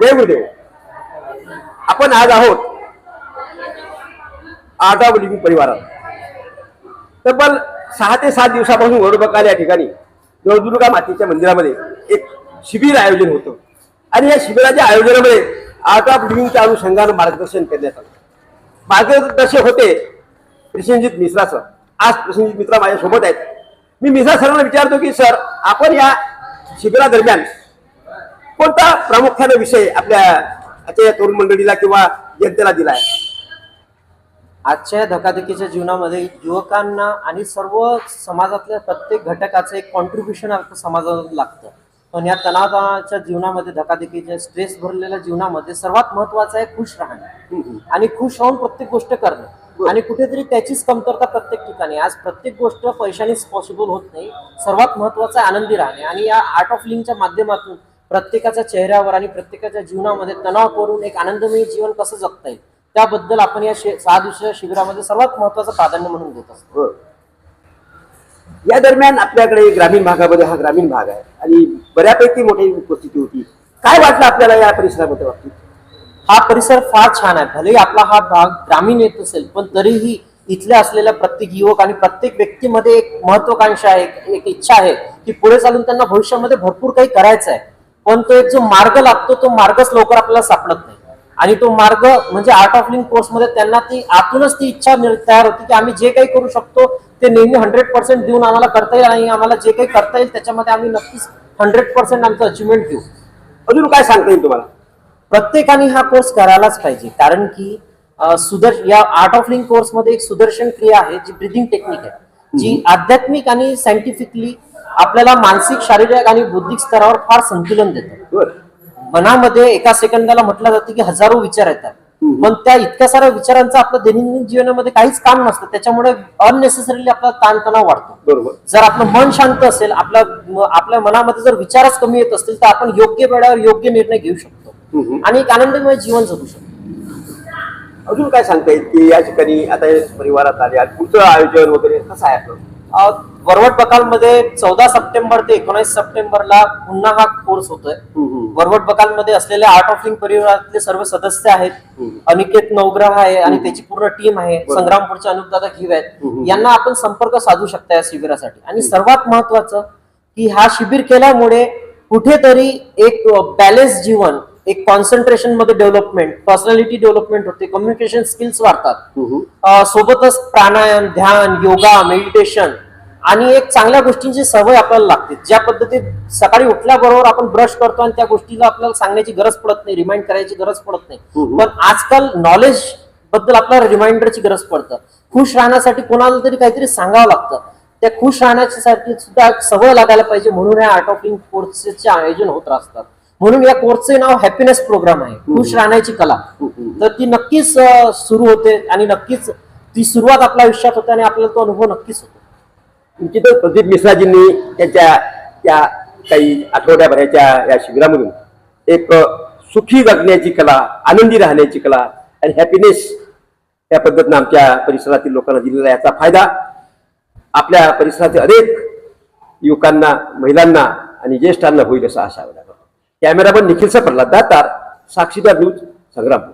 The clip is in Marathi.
जय गुरुदेव. आपण आज आहोत आदाब लिव्हिंग परिवारात तब्बल सहा ते सात दिवसापासून वडोबकाल या ठिकाणी नवदुर्गा मातेच्या मंदिरामध्ये एक शिबिर आयोजन होतं. आणि या शिबिराच्या आयोजनामध्ये आर्ट ऑफ लिव्हिंगच्या अनुषंगानं मार्गदर्शन करण्यात आलं. मार्गदर्शक होते प्रसंजित मिश्रा सर. आज प्रसंजित मित्रा माझ्यासोबत आहेत. मी मिश्रा सरांना विचारतो की सर आपण या शिबिरादरम्यान कोणता प्रामुख्याने विषय आपल्या आजच्या या तरुण मंडळीला किंवा जनतेला दिलाय? आजच्या या धकाधकीच्या जीवनामध्ये युवकांना आणि सर्व समाजातल्या प्रत्येक घटकाचं एक कॉन्ट्रीब्युशन समाजाला लागतं. पण या तणावाच्या जीवनामध्ये धकाधकीच्या स्ट्रेस भरलेल्या जीवनामध्ये सर्वात महत्वाचं आहे खुश राहणे. आणि खुश राहून प्रत्येक गोष्ट करणं. आणि कुठेतरी त्याचीच कमतरता प्रत्येक ठिकाणी. आज प्रत्येक गोष्ट पैशानेच पॉसिबल होत नाही. सर्वात महत्वाचं आहे आनंदी राहणे. आणि या आर्ट ऑफ लिंकच्या माध्यमातून प्रत्येकाच्या चेहऱ्यावर आणि प्रत्येकाच्या जीवनामध्ये तणाव करून एक आनंदमय जीवन कसं जगता येईल? त्याबद्दल आपण या सहा दिवसाच्या शिबिरामध्ये सर्वात महत्वाचं प्राधान्य म्हणून देत असतो. हो. या दरम्यान आपल्याकडे ग्रामीण भागामध्ये हा ग्रामीण भाग आहे आणि बऱ्यापैकी मोठी उपस्थिती होती. काय वाटलं आपल्याला या परिसरामध्ये बाबतीत हा परिसर फार छान आहे. भलेही आपला हा भाग ग्रामीण येत असेल पण तरीही इथल्या असलेल्या प्रत्येक युवक आणि प्रत्येक व्यक्तीमध्ये एक महत्वाकांक्षा आहे एक इच्छा आहे की पुढे चालून त्यांना भविष्यामध्ये भरपूर काही करायचं आहे. पण तो एक जो मार्ग लागतो तो मार्गच लवकर आपल्याला सापडत नाही. आणि तो मार्ग म्हणजे आर्ट ऑफ लिंक कोर्समध्ये त्यांना ती आतूनच ती इच्छा तयार होती की आम्ही जे काही करू शकतो ते नेहमी हंड्रेड पर्सेंट देऊन आम्हाला करता येईल आणि आम्हाला जे काही करता येईल त्याच्यामध्ये आम्ही नक्कीच हंड्रेड पर्सेंट आमचं अचिव्हमेंट घेऊ. अजून काय सांगता येईल तुम्हाला? प्रत्येकाने हा कोर्स करायलाच पाहिजे कारण की अ, सुदर या आर्ट ऑफ लिंक कोर्समध्ये एक सुदर्शन क्रिया आहे जी ब्रिदिंग टेक्निक आहे. जी आध्यात्मिक आणि सायंटिफिकली आपल्याला मानसिक शारीरिक आणि बौद्धिक स्तरावर फार संतुलन देतं. मनामध्ये एका सेकंदाला म्हटलं जातं की हजारो विचार येतात. पण त्या इतक्या साऱ्या विचारांचं आपल्या दैनंदिन जीवनामध्ये काहीच काम नसतं. त्याच्यामुळे अननेसेसरीली आपला ताणतणाव वाढतो. बरोबर. जर आपलं मन शांत असेल आपल्या आपल्या मनामध्ये जर विचारच कमी येत असतील तर आपण योग्य वेळेवर योग्य निर्णय घेऊ शकतो. आणि एक आनंदमय जीवन जगू शकतो. अजून काय सांगता येईल की या ठिकाणी आता परिवारात आले पुढचं आयोजन वगैरे कसं आहे आपलं? वरवट बकालमध्ये चौदा सप्टेंबर ते एकोणीस सप्टेंबरला पुन्हा हा कोर्स होतोय. वरवट बकालमध्ये असलेल्या आर्ट ऑफ लिंक परिवारातले सर्व सदस्य आहेत. अनिकेत नवग्रह आहे आणि त्याची पूर्ण टीम आहे. संग्रामपूरचे अनुपदादा घिव आहेत. यांना आपण संपर्क साधू शकता या शिबिरासाठी. आणि सर्वात महत्वाचं की हा शिबिर केल्यामुळे कुठेतरी एक बॅलेन्स जीवन एक कॉन्सन्ट्रेशनमध्ये डेव्हलपमेंट पर्सनॅलिटी डेव्हलपमेंट होते. कम्युनिकेशन स्किल्स वाढतात. सोबतच प्राणायाम ध्यान योगा मेडिटेशन आणि एक चांगल्या गोष्टींची सवय आपल्याला लागते. ज्या पद्धतीत सकाळी उठल्याबरोबर आपण ब्रश करतो आणि त्या गोष्टीला आपल्याला सांगण्याची गरज पडत नाही रिमाइंड करायची गरज पडत नाही. पण आजकाल नॉलेजबद्दल आपल्याला रिमाइंडरची गरज पडतं. खुश राहण्यासाठी कोणाला तरी काहीतरी सांगावं लागतं. त्या खुश राहण्यासाठी सुद्धा सवय लागायला पाहिजे. म्हणून या आर्ट ऑफ लिंक कोर्सचे आयोजन होत असतात. म्हणून या कोर्सचे नाव हॅपीनेस प्रोग्राम आहे. खुश राहण्याची कला. तर ती नक्कीच सुरू होते आणि नक्कीच ती सुरुवात आपल्या आयुष्यात होते आणि आपल्याला तो अनुभव नक्कीच होतो. निश्चितच प्रदीप मिश्राजींनी त्यांच्या या काही आठवड्याभराच्या या शिबिरामधून एक सुखी जगण्याची कला आनंदी राहण्याची कला आणि हॅपीनेस या पद्धतीनं आमच्या परिसरातील लोकांना दिलेला याचा फायदा. आपल्या परिसरातील अनेक युवकांना महिलांना आणि ज्येष्ठांना होईल असं आशा करतो. कॅमेरामन निखिलचा प्रल्हाद दातार साक्षीदार न्यूज संग्रामपूर.